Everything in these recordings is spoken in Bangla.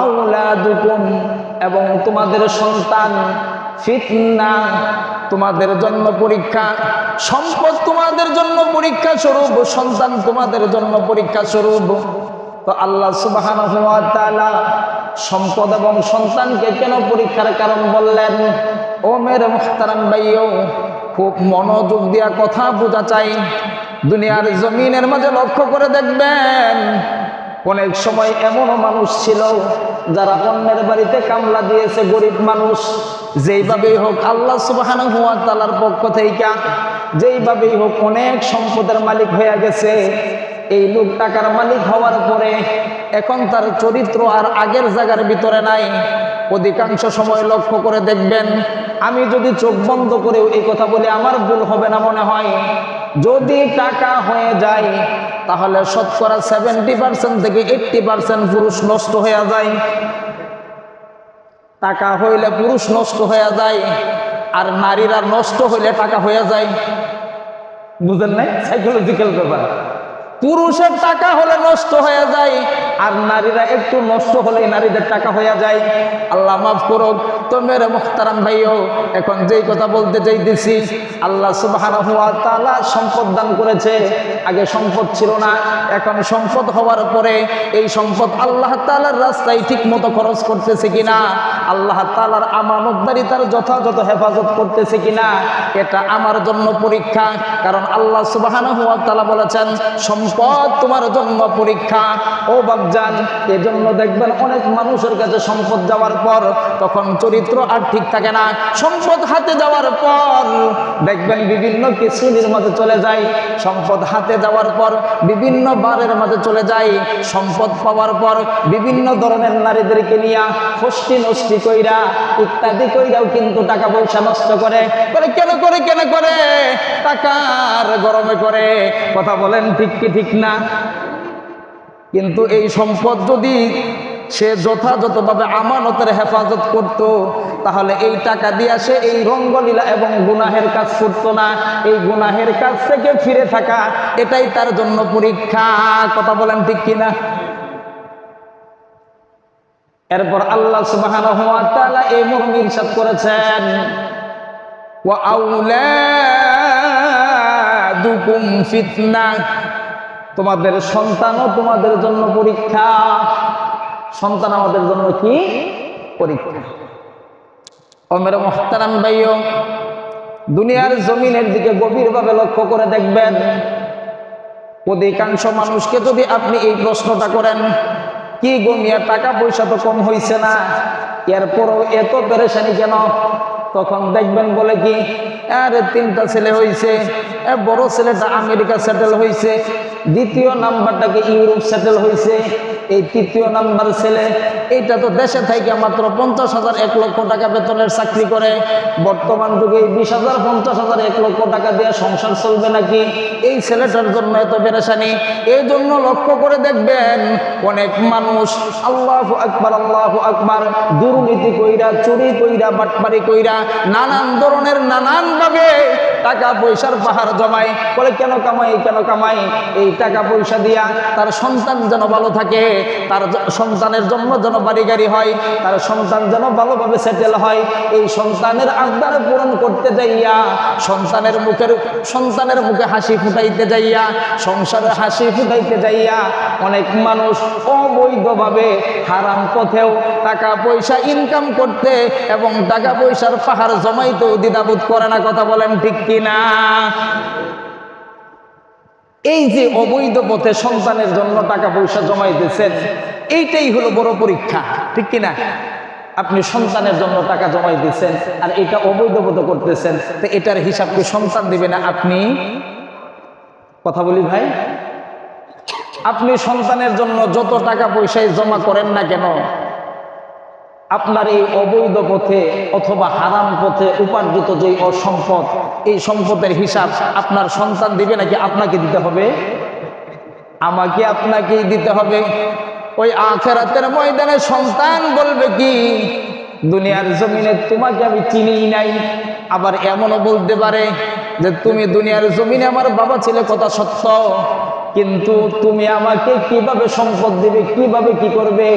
আউলাদুকুম এবং তোমাদের সন্তান ফিতনা তোমাদের জন্য পরীক্ষা, সম্পদ তোমাদের জন্য পরীক্ষা স্বরূপ, সন্তান তোমাদের জন্য পরীক্ষা স্বরূপ। তো আল্লাহ সুবহানাহু ওয়া সম্পদ এবং সন্তানকে কেন পরীক্ষার কারণ বললেন? ও মেরে মুখতারাম ভাইও, খুব মনোযোগ দিয়া কথা বোঝা চাই। দুনিয়ার জমিনের মাঝে লক্ষ্য করে দেখবেন অনেক সময় এমনও মানুষ ছিল যারা অন্যের বাড়িতে কামলা দিয়েছে, গরিব মানুষ। যেইভাবেই হোক, আল্লাহ সুবাহান হুয়া তালার পক্ষ থেকে যেইভাবেই হোক অনেক সম্পদের মালিক হয়ে গেছে। এই লোক টাকার মালিক হওয়ার পরে এখন তার চরিত্র আর আগের জায়গার ভিতরে নাই। অধিকাংশ সময় লক্ষ্য করে দেখবেন, আমি যদি চোখ বন্ধ করেও এই কথা বলে, আমার ভুল হবে না মনে হয়। যদি টাকা হয়ে যায়, তাহলে শতকরা সেভেন্টি পার্সেন্ট থেকে এইট্টি পার্সেন্ট পুরুষ নষ্ট হয়ে যায়। টাকা হইলে পুরুষ নষ্ট হয়ে যায়, আর নারীরা নষ্ট হইলে টাকা হয়ে যায়। বুঝেন নাই? সাইকোলজিক্যাল ব্যাপার। পুরুষের টাকা হলে নষ্ট হয়ে যায় আর নারীরা একটু নষ্ট হলে নারীদের টাকা হয়ে যায়। আল্লাহ মাফ করুক। তো মেরে মুখতারাম ভাইও, এখন যেই কথা বলতে চাইতেছি আল্লাহ সুবহানাহু ওয়া তাআলা সম্পদ দান করেছে। আগে সম্পদ ছিল না, এখন সম্পদ হওয়ার পরে এই সম্পদ আল্লাহ তালার রাস্তায় ঠিক মতো খরচ করতেছে কিনা, আল্লাহ তাআলার আমানতদারিতার যথাযথ হেফাজত করতেছে কিনা, এটা আমার জন্য পরীক্ষা। কারণ আল্লাহ তাআলা বলেছেন, সম্পদ তোমার জন্য পরীক্ষা। ও বাবজান এজন্য দেখবেন অনেক মানুষের কাছে সম্পদ যাওয়ার পর তখন চরিত্র আর ঠিক থাকে না। সম্পদ হাতে যাওয়ার পর দেখবেন বিভিন্ন কিছুনির মাঝে চলে যায়। সম্পদ হাতে যাওয়ার পর বিভিন্ন বারের মাঝে চলে যায়। সম্পদ পাওয়ার পর বিভিন্ন ধরনের নারীদেরকে নিয়ে ফষ্টি নষ্টি কইরা ইত্যাদি কইরাও কিন্তু টাকা পয়সা নষ্ট করে। করে কেন করে কেন করে? টাকার গরমে করে। কথা বলেন, ঠিক কি, ঠিক না? কিন্তু এই সম্পদ যদি সে যথাযথভাবে আমানতের হেফাজত করত, তাহলে এই টাকা দিয়া সে এই রঙ্গলীলা এবং গুনাহের কাজ করত না। এই গুনাহের কাজ থেকে ফিরে থাকা, এটাই তার জন্য পরীক্ষা। কথা বলেন ঠিক কিনা? এরপর আল্লাহ তাআলা এই মর্মে ইরশাদ করেছেন। ওয়া আউলাদুকুম ফিতনা। তোমাদের সন্তানও তোমাদের জন্য পরীক্ষা। সন্তান আমাদের জন্য কি? পরীক্ষা। অমের মোহতারাম ভাইও, দুনিয়ার জমিনের দিকে গভীরভাবে লক্ষ্য করে দেখবেন, অধিকাংশ মানুষকে যদি আপনি এই প্রশ্নটা করেন, কি গমিয়া টাকা পয়সা তো কম হয়েছে না, এরপরও এত পেরেশানি কেন? তখন দেখবেন বলে কি, আরে তিনটা ছেলে হয়েছে বড় ছেলেটা আমেরিকা সেটেল হয়েছে দ্বিতীয় নাম্বারটাকে ইউরোপ সেটেল হয়েছে এই তৃতীয় নাম্বার ছেলে, এইটা তো দেশে থেকে মাত্র পঞ্চাশ হাজার এক লক্ষ টাকা বেতনের চাকরি করে। বর্তমান যুগে বিশ হাজার, পঞ্চাশ হাজার, এক লক্ষ টাকা দিয়ে সংসার চলবে নাকি? এই ছেলেটার জন্য এত পেরেশানি। এই জন্য লক্ষ্য করে দেখবেন, অনেক মানুষ আল্লাহ আকবার আল্লাহ আকবার, দুর্নীতি কইরা, চুরি কইরা, বাটপারি কইরা, নানান ধরনের, নানানভাবে টাকা পয়সার পাহাড় জমায়, বলে, কেন কামাই কেন কামাই? এই টাকা পয়সা দিয়া তার সন্তান যেন ভালো থাকে, তার সন্তানের জন্য যেন বাড়ি গাড়ি হয়, তার সন্তান যেন ভালোভাবে সেটেল হয়। এই সন্তানের আবদার পূরণ করতে যাইয়া, সন্তানের মুখের, সন্তানের মুখে হাসি ফুটাইতে যাইয়া, সংসারে হাসি ফুটাইতে যাইয়া, অনেক মানুষ অবৈধভাবে হারাম পথেও টাকা পয়সা ইনকাম করতে এবং টাকা পয়সার পাহাড় জমাইতেও দ্বিধাবোধ করে না। কথা বলেন ঠিক কিনা। এই যে অবৈধ পথে সন্তানের জন্য টাকা পয়সা জমাইতেছেন, এইটাই হলো বড় পরীক্ষা, ঠিক কিনা? আপনি সন্তানের জন্য টাকা জমাই দিচ্ছেন আর এটা অবৈধ পথে করতেছেন, তো এটার হিসাব কি সন্তান দিবে না আপনি? কথা বলি ভাই। আপনি সন্তানের জন্য যত টাকা পয়সায় জমা করেন না কেন আপনার এই অবৈধ পথে অথবা হারাম পথে উপার্জিত যে অসম্পদ, এই সম্পদের হিসাব আপনার সন্তান দিবে নাকি আপনাকে দিতে হবে? আমাকে আপনাকেই দিতে হবে। ওই আখেরাতের ময়দানে সন্তান বলবে কি, দুনিয়ার জমিনে তোমাকে আমি চিনিই নাই। আবার এমনও বলতে পারে যে, তুমি দুনিয়ার জমিনে আমার বাবা ছেলে, কথা সত্য। কিন্তু তুমি আমাকে কীভাবে সম্পদ দিবে, কীভাবে কি করবে?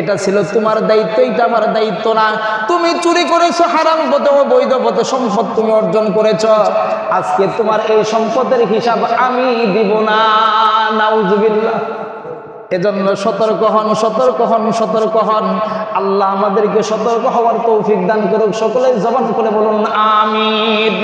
এটা ছিল তোমার দায়িত্ব, এটা আমার দায়িত্ব না। তুমি চুরি করেছ, হারাম পথে বৈধ পথে সম্পদ তুমি অর্জন করেছ। আজকে তোমার এই সম্পদের হিসাব আমি দিব না, নাউজুবিল্লাহ। এজন্য সতর্ক হন সতর্ক হন সতর্ক হন। আল্লাহ আমাদেরকে সতর্ক হওয়ার তৌফিক দান করুক সকলে জবান করে বলুন, আমিন।